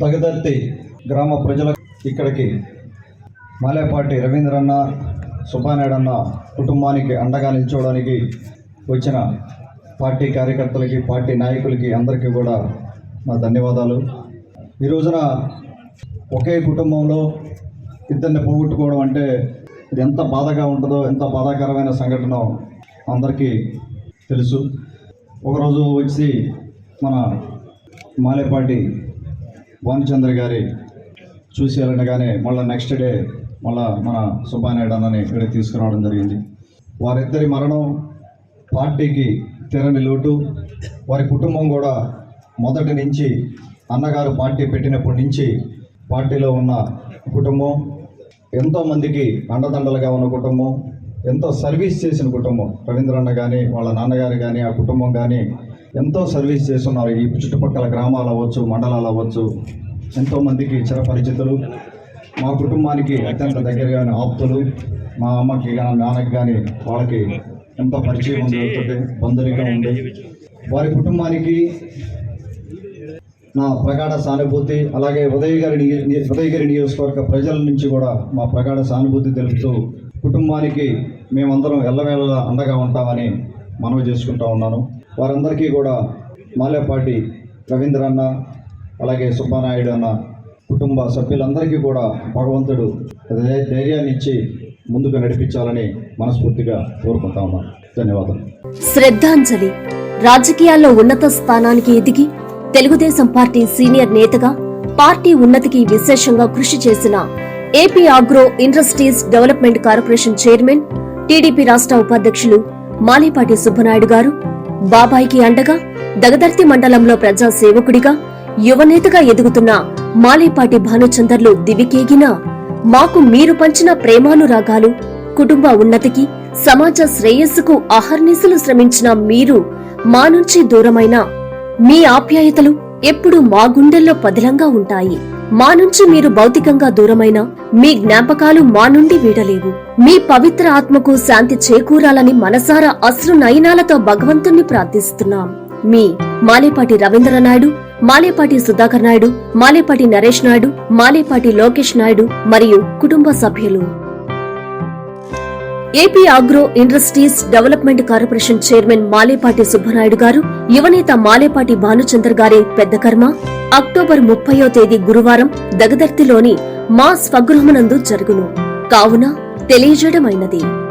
దగదర్తి గ్రామ ప్రజల ఇక్కడికి మాలేపాటి రవీంద్రన్న సుబ్బానాయుడన్న కుటుంబానికి అండగా నిల్చోవడానికి వచ్చిన పార్టీ కార్యకర్తలకి పార్టీ నాయకులకి అందరికీ కూడా మా ధన్యవాదాలు. ఈ రోజున ఒకే కుటుంబంలో ఇద్దరిని పోగొట్టుకోవడం అంటే ఇది ఎంత బాధగా ఉంటుందో ఎంత బాధాకరమైన సంఘటన అందరికీ తెలుసు. ఒకరోజు వచ్చి మన మాలేపాటి భానుచంద్ర గారి చూసి వెళ్ళగానే మళ్ళీ నెక్స్ట్ డే మళ్ళా మన సుబ్బానాయుడు అన్నని ఇక్కడికి తీసుకురావడం జరిగింది. వారిద్దరి మరణం పార్టీకి తెరని లోటు వారి కుటుంబం కూడా మొదటి నుంచి అన్నగారు పార్టీ పెట్టినప్పటి నుంచి పార్టీలో ఉన్న కుటుంబం ఎంతోమందికి అండదండలుగా ఉన్న కుటుంబం ఎంతో సర్వీస్ చేసిన కుటుంబం. రవీంద్రన్న కానీ వాళ్ళ నాన్నగారు కానీ ఆ కుటుంబం కానీ ఎంతో సర్వీస్ చేస్తున్నారు. ఈ చుట్టుపక్కల గ్రామాలు అవ్వచ్చు మండలాలు అవ్వచ్చు. ఎంతోమందికి చిరపరిచితులు. మా కుటుంబానికి అత్యంత దగ్గరగా ఉన్న ఆప్తులు. మా అమ్మకి కానీ నాన్నకి కానీ వాళ్ళకి ఎంతో పరిచయం ఉంది వాళ్ళతోటి, బంధువులుగా ఉంది. వారి కుటుంబానికి నా ప్రగాఢ సానుభూతి అలాగే ఉదయగిరి ఉదయగిరి నియోజకవర్గ ప్రజల నుంచి కూడా మా ప్రగాఢ సానుభూతి తెలుపుతూ కుటుంబానికి మేమందరం ఎల్లవేళలా అండగా ఉంటామని మనవి చేసుకుంటా ఉన్నాను. వారందరికీ కూడా మాలేపాటి రవీంద్ర అన్న అలాగే సుబ్బానాయుడు అన్న కుటుంబ సభ్యులందరికీ కూడా భగవంతుడు ధైర్యాన్ని ఇచ్చి ముందుకు నడిపించాలని మనస్ఫూర్తిగా కోరుకుంటా ఉన్నాను ధన్యవాదాలు. శ్రద్ధాంజలి. రాజకీయాల్లో ఉన్నత స్థానానికి ఎదిగి తెలుగుదేశం పార్టీ సీనియర్ నేతగా పార్టీ ఉన్నతికి విశేషంగా కృషి చేసిన AP agro industries development corporation chairman TDP రాష్ట్ర ఉపాధ్యక్షులు మాలేపాటి సుబ్బనాయుడు గారు బాబాయికి అండగా దగదర్తి మండలంలో ప్రజా సేవకుడిగా యువనేతగా ఎదుగుతున్న మాలేపాటి భానుచందర్లు దివికేగినా మాకు మీరు పంచిన ప్రేమానురాగాలు కుటుంబ ఉన్నతికి సమాజ శ్రేయస్సుకు అహర్నిశలు శ్రమించిన మీరు మా నుంచి దూరమైన మీ ఆప్యాయతలు ఎప్పుడూ మా గుండెల్లో పదిలంగా ఉంటాయి. మా నుంచి మీరు భౌతికంగా దూరమైన మీ జ్ఞాపకాలు మా నుండి వీడలేవు. మీ పవిత్ర ఆత్మకు శాంతి చేకూరాలని మనసారా అశ్రు నయనాలతో భగవంతుణ్ణి ప్రార్థిస్తున్నాం. మీ మాలేపాటి రవీంద్ర నాయుడు మాలేపాటి సుధాకర్ నాయుడు మాలేపాటి నరేష్ నాయుడు మాలేపాటి లోకేష్ నాయుడు మరియు కుటుంబ సభ్యులు. AP agro industries development corporation chairman Malepati Subbanaidu garu యువనేత మాలేపాటి భానుచందర్ గారి పెద్ద కర్మ. అక్టోబర్ ముప్పయో తేదీ గురువారం దగదర్తిలోని మా స్వగృహమునందు జరుగును. కావున తెలియజేయడమైనది.